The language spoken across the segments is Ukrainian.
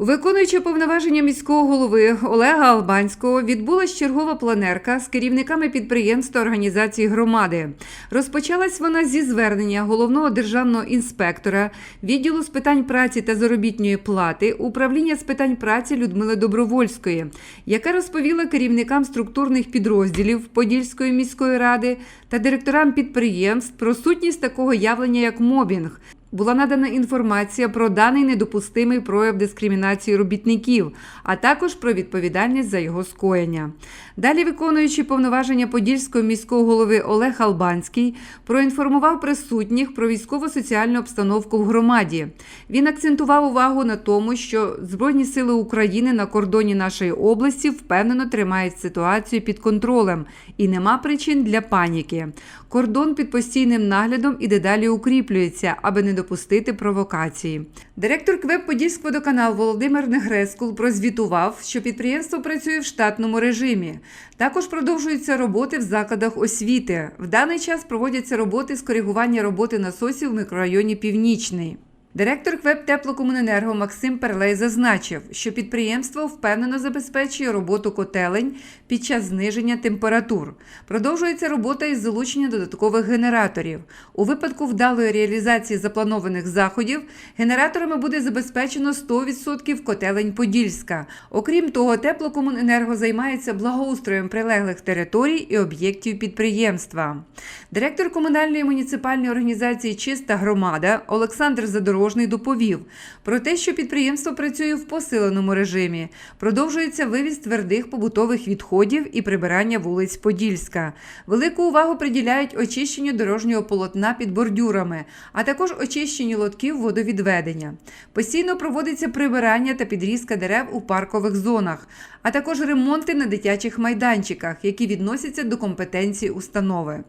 Виконуючи повноваження міського голови Олега Албанського, відбулась чергова планерка з керівниками підприємств та організацій громади. Розпочалась вона зі звернення головного державного інспектора відділу з питань праці та заробітної плати управління з питань праці Людмили Добровольської, яка розповіла керівникам структурних підрозділів Подільської міської ради та директорам підприємств про сутність такого явлення, як мобінг. Була надана інформація про даний недопустимий прояв дискримінації робітників, а також про відповідальність за його скоєння. Далі, виконуючи повноваження Подільського міського голови Олег Албанський, проінформував присутніх про військово-соціальну обстановку в громаді. Він акцентував увагу на тому, що Збройні сили України на кордоні нашої області впевнено тримають ситуацію під контролем і нема причин для паніки. Кордон під постійним наглядом і дедалі укріплюється, аби не допустити провокації. Директор КВЕП Подільськводоканал Володимир Негрескул прозвітував, що підприємство працює в штатному режимі. Також продовжуються роботи в закладах освіти. В даний час проводяться роботи з коригування роботи насосів в мікрорайоні Північний. Директор КВЕП Теплокомуненерго Максим Перлей зазначив, що підприємство впевнено забезпечує роботу котелень під час зниження температур. Продовжується робота із залучення додаткових генераторів. У випадку вдалої реалізації запланованих заходів генераторами буде забезпечено 100% котелень Подільська. Окрім того, теплокомуненерго займається благоустроєм прилеглих територій і об'єктів підприємства. Директор комунальної муніципальної організації Чиста громада Олександр Задорожний доповів про те, що підприємство працює в посиленому режимі. Продовжується вивіз твердих побутових відходів і прибирання вулиць Подільська. Велику увагу приділяють очищенню дорожнього полотна під бордюрами, а також очищенню лотків водовідведення. Постійно проводиться прибирання та підрізка дерев у паркових зонах, а також ремонти на дитячих майданчиках, які відносяться до компетенції установи.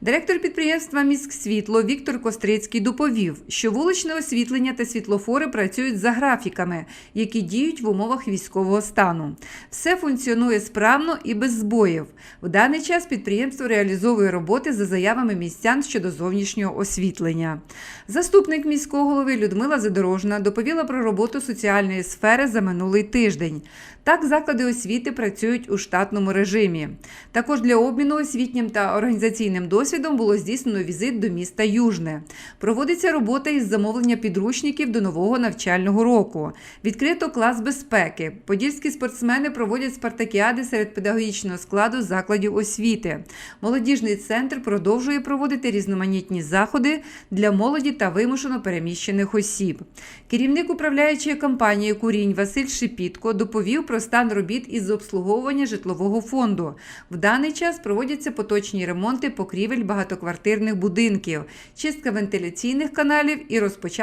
Директор підприємства «Міськсвітло» Віктор Кострицький доповів, що вуличне освітлення та світлофори працюють за графіками, які діють в умовах військового стану. Все функціонує справно і без збоїв. В даний час підприємство реалізовує роботи за заявами містян щодо зовнішнього освітлення. Заступник міського голови Людмила Задорожна доповіла про роботу соціальної сфери за минулий тиждень. Так, заклади освіти працюють у штатному режимі. Також для обміну освітнім та організаційним досвідом було здійснено візит до міста Южне. Проводиться робота із замовлення підручників до нового навчального року. Відкрито клас безпеки. Подільські спортсмени проводять спартакіади серед педагогічного складу закладів освіти. Молодіжний центр продовжує проводити різноманітні заходи для молоді та вимушено переміщених осіб. Керівник управляючої компанії Курінь Василь Шипітко доповів про стан робіт із обслуговування житлового фонду. В даний час проводяться поточні ремонти покрівель багатоквартирних будинків, чистка вентиляційних каналів і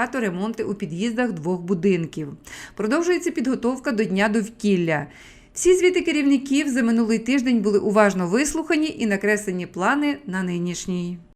розпочато ремонти у під'їздах двох будинків. Продовжується підготовка до Дня довкілля. Всі звіти керівників за минулий тиждень були уважно вислухані і накреслені плани на нинішній.